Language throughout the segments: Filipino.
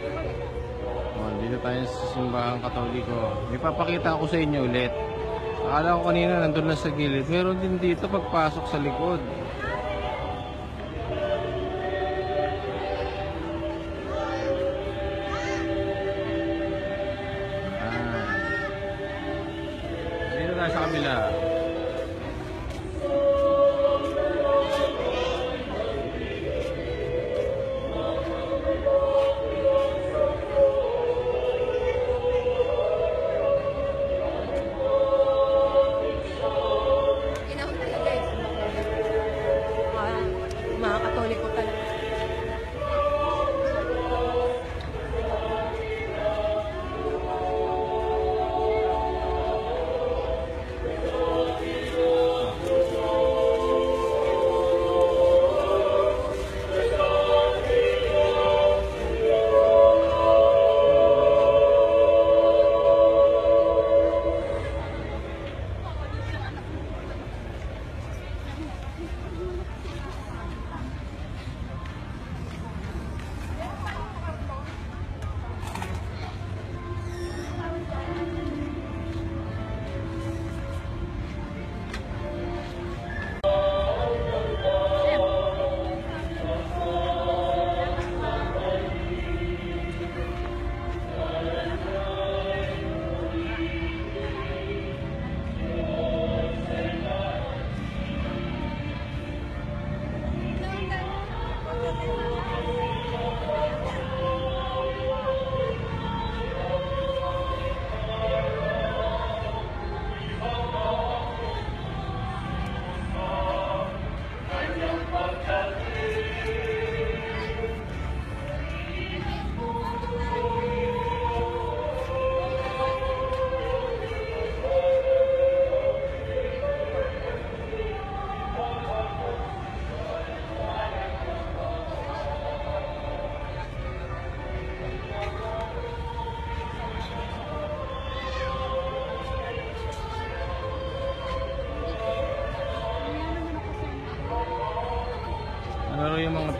Oh, dito tayo sa simbahang katoliko. May papakita ko sa inyo ulit. Akala ko kanina nandun lang sa gilid. Meron din dito pagpasok sa likod. Ah. Dito tayo sa kabila.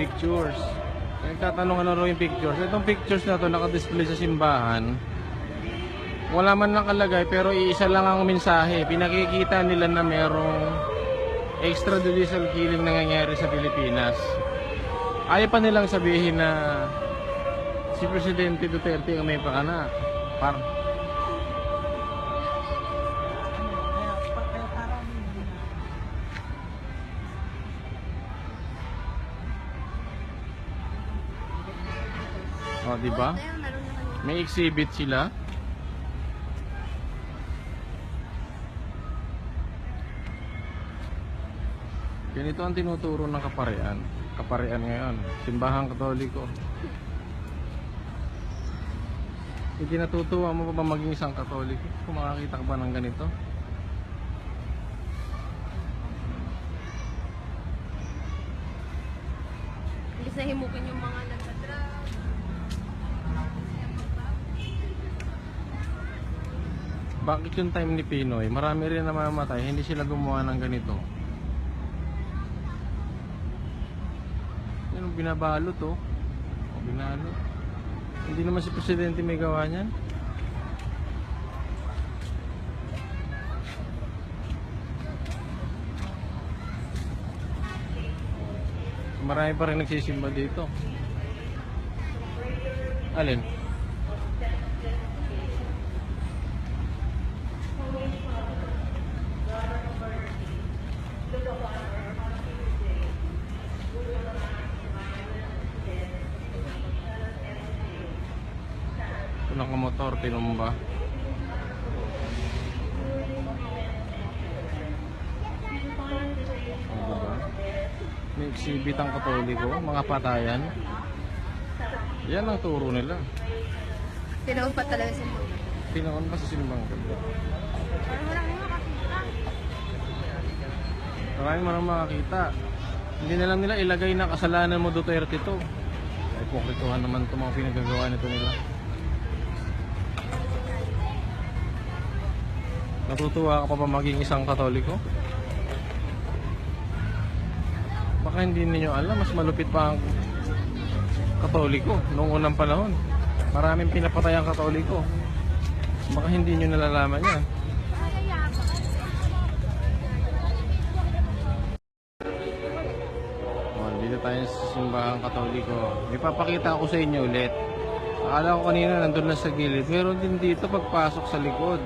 Pictures? Nagtatanong ano raw yung pictures. Itong pictures na to nakadisplay sa simbahan. Wala man lang kalagay pero iisa lang ang mensahe. Pinakikita nila na merong extrajudicial killing nangyayari sa Pilipinas. Ayaw pa nilang sabihin na si Presidente Duterte ang may pakana. Par O, di ba? May exhibit sila. Ganito ang tinuturo ng kaparian. Kaparian ngayon. Simbahang katoliko. Hindi natutuwa mo pa ba maging isang katoliko? Kung makakita ka ba ng ganito? Na himukin yung mga Bakit yung time ni Pinoy, marami rin na mamamatay, hindi sila gumawa ng ganito. Yan ang binabalot oh. O binalot. Hindi naman si Presidente may gawa niyan. Marami pa rin nagsisimba dito. Alin? Nakamotor, tinumba. O, diba? May exhibit ang katoliko, mga patayan. Yan ang turo nila. Tinawag pa talaga si Mama. Tinaon pa sa simbang. Parang wala kang makakita. Maraming makakita. Hindi na lang nila ilagay na kasalanan mo Duterte to. Ay pokrituhan naman itong mga pinagagawa nito nila. Natutuwa ka pa ba maging isang katoliko? Baka hindi ninyo alam, mas malupit pa ang katoliko noong unang panahon. Maraming pinapatay ang katoliko. Baka hindi nyo nalalaman yan. Oh, dito tayo sa simbahang katoliko. Ipapakita ko sa inyo ulit. Akala ko kanina nandun lang sa gilid. Meron din dito pagpasok sa likod.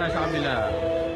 Dito tayo sa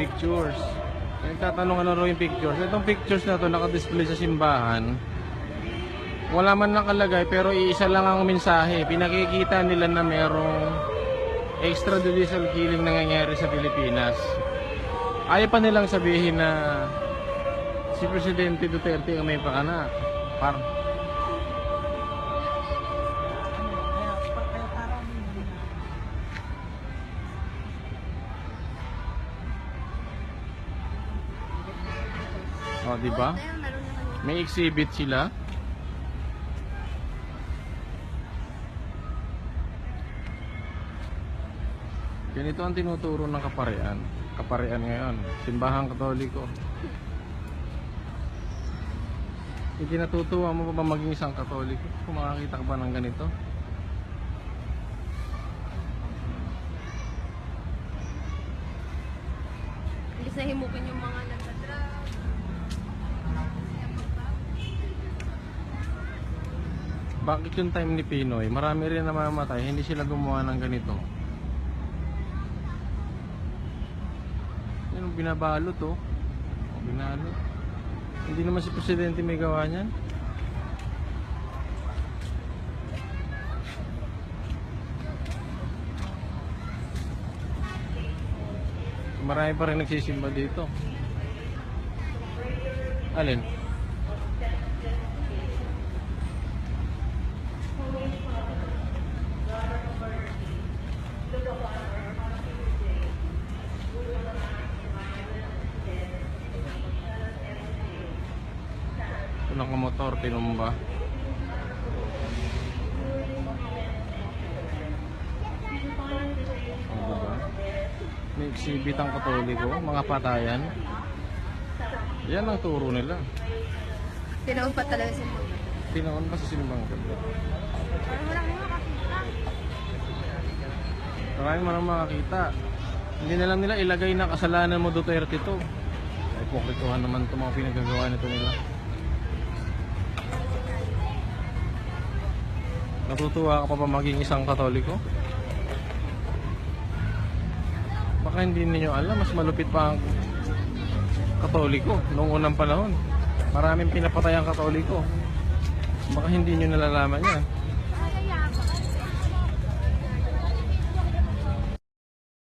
pictures? Nagtatanong ano raw yung pictures. Itong pictures na to nakadisplay sa simbahan. Wala man nakalagay pero iisa lang ang mensahe. Pinakikita nila na merong extrajudicial killing nangyayari sa Pilipinas. Ayaw pa nilang sabihin na si Presidente Duterte ang may pakana. Par Oh, di ba? May exhibit sila. Ganito ang tinuturo ng kaparian. Kaparian ngayon. Simbahang katoliko. Hindi natutuwa mo pa ba maging isang katoliko? Kung makakita ka ba ng ganito? Bakit yung time ni Pinoy, marami rin na mamamatay, hindi sila gumawa ng ganito. Yan ang binabalot oh. Oh, Binalot. Hindi naman si Presidente may gawa niyan. Marami pa rin nagsisimba dito. Alin? Ito ng motor, tinumba. O, diba? May exhibit ang katoliko, mga patayan. Yan ang turo nila. Tinaon pa talaga si Mama. Tinaon pa sa simbang. Parang wala makakita. Maraming man ang makakita. Hindi na lang nila ilagay na kasalanan mo Duterte to. Ay pokrituhan naman itong mga pinagagawa nito nila. Natutuwa ka pa ba maging isang katoliko? Baka hindi ninyo alam, mas malupit pa ang katoliko noong unang panahon. Maraming pinapatay ang katoliko. Baka hindi nyo nalalaman yan.